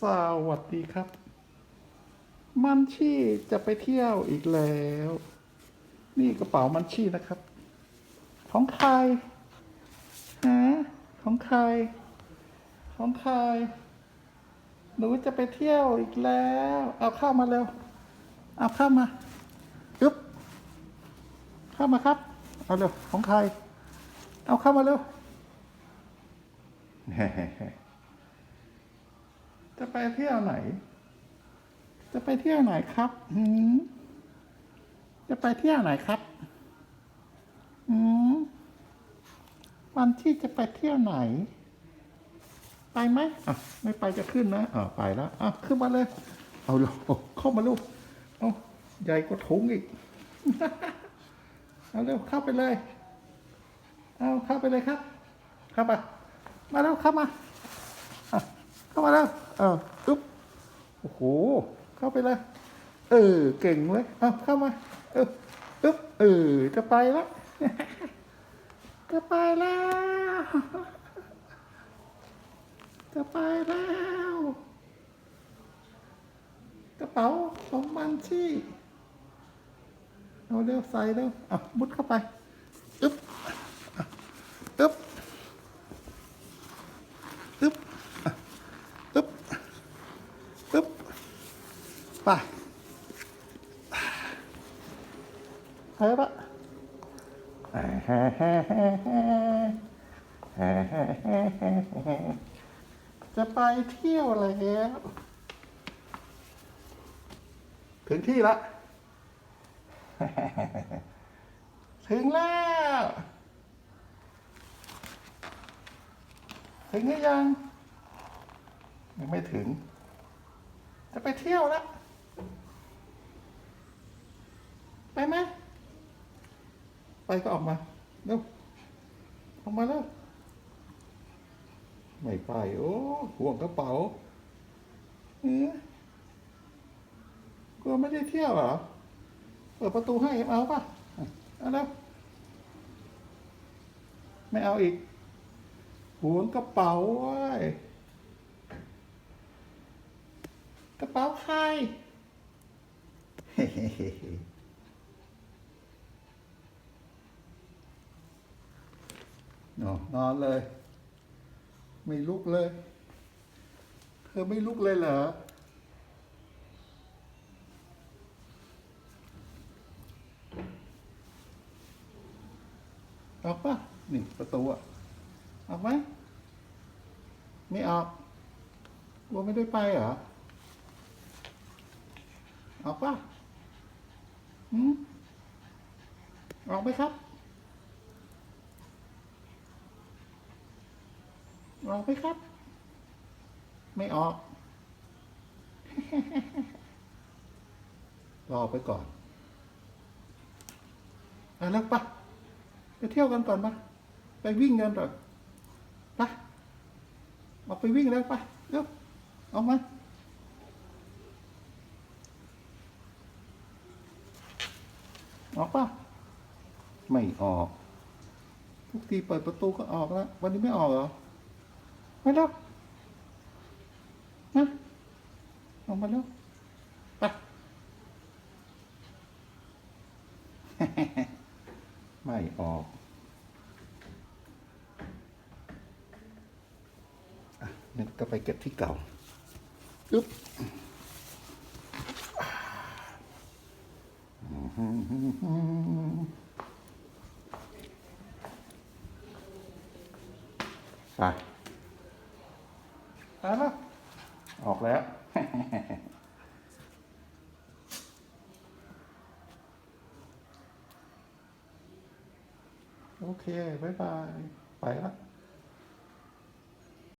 สวัสดีครับ มันชี่จะไปเที่ยวอีกแล้ว นี่กระเป๋ามันชี่นะครับ ของใครฮะของใคร ของใคร หนูจะไปเที่ยวอีกแล้ว เอาเข้ามาเร็ว เอาเข้ามาอึ๊บ เข้ามาครับ เอาเร็ว ของใคร เอาเข้ามาเร็ว จะไปเที่ยวไหน จะไปเที่ยวไหนครับหืมจะไปเที่ยวไหนครับหืมวันที่จะไปเที่ยวไหน ไปไหมอะไม่ไปจะขึ้นนะอ่าไปแล้วอะขึ้นมาเลย เอาลูกเข้ามาลูกเอาใหญ่กว่าถุงอีก เอาเร็วเข้าไปเลย เอาเข้าไปเลยครับ เข้ามา มาแล้วเข้ามา เข้ามาแล้วเออปึ๊บโอ้โห เข้าไปเลยเออ เก่งเลยเอาเข้ามาเออปึ๊บเออ จะไปแล้วจะไปแล้ว จะไปแล้ว กระเป๋าของมันชี่ เอาเร็วใส่เร็วอะมุดเข้าไป ไปไปปะจะไปเที่ยวแล้วถึงที่ละ ถึงแล้ว ถึงหรือยัง ยังไม่ถึง จะไปเที่ยวแล้ว ไปไหมไปก็ออกมาเร็วออกมาแล้ว ไม่ไป โอ้ห่วงกระเป๋าเอ๊ะกลัวไม่ได้เที่ยวเหรอ เปิดประตูให้เอาป่ะเอาแล้วไม่เอาอีกหวงกระเป๋าเว้กระเป๋าใคร นอนนอเลย ไม่ลุกเลย เธอไม่ลุกเลยเหรอออกปะนี่ประตูอะออกไหมไม่ออกกลัวไม่ได้ไปเหรอออกปะ ออกไหมครับ ออกไหมครับ ไม่ออก รอไปก่อนอะแล้วปะไปเที่ยวกันก่อนปะไปวิ่งกันก่อนไปออกไปวิ่งแล้วไปเร็วออกมา ออกปะไม่ออก ทุกทีเปิดประตูก็ออกแล้ว วันนี้ไม่ออกเหรอ ไม่แล้วนะออกมาแล้วไปไม่ออกอะนึกก็ไปเก็บที่เก่าอึ๊บ ไปไปแล้วออกแล้ว โอเค บ๊ายบาย ไปละ